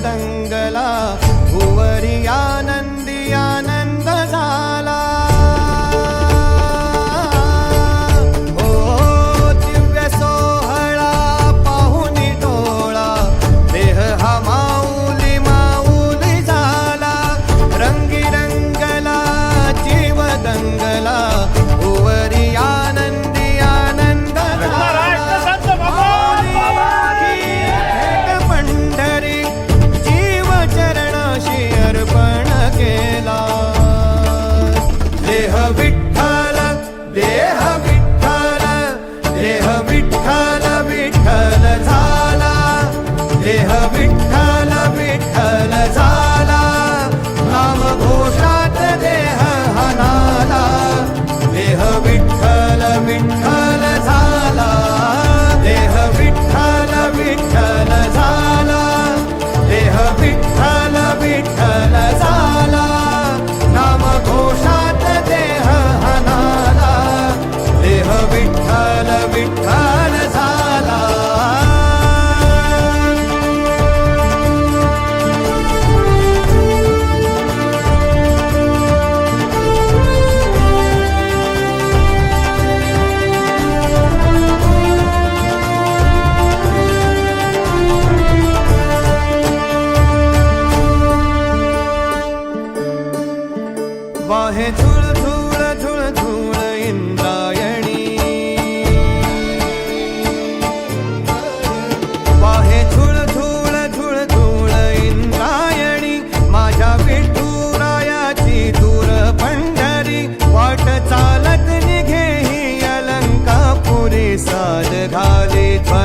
മടങ്ങ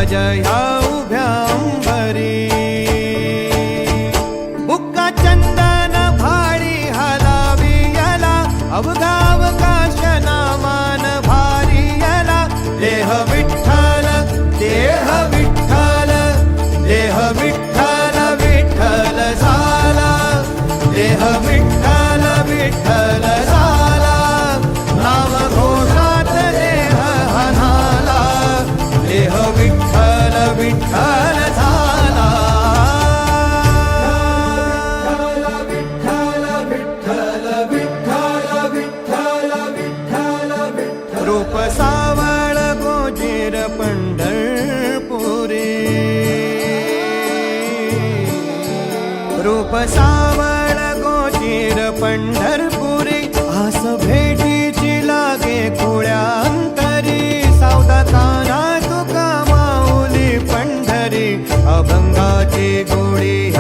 ay, ay, ay. रूप सावळ गोचीर पंढरपुरी. आस भेटीची लागे कुळ्यांतरी सावधाताना तुका माऊली पंढरी. अभंगाची गोळी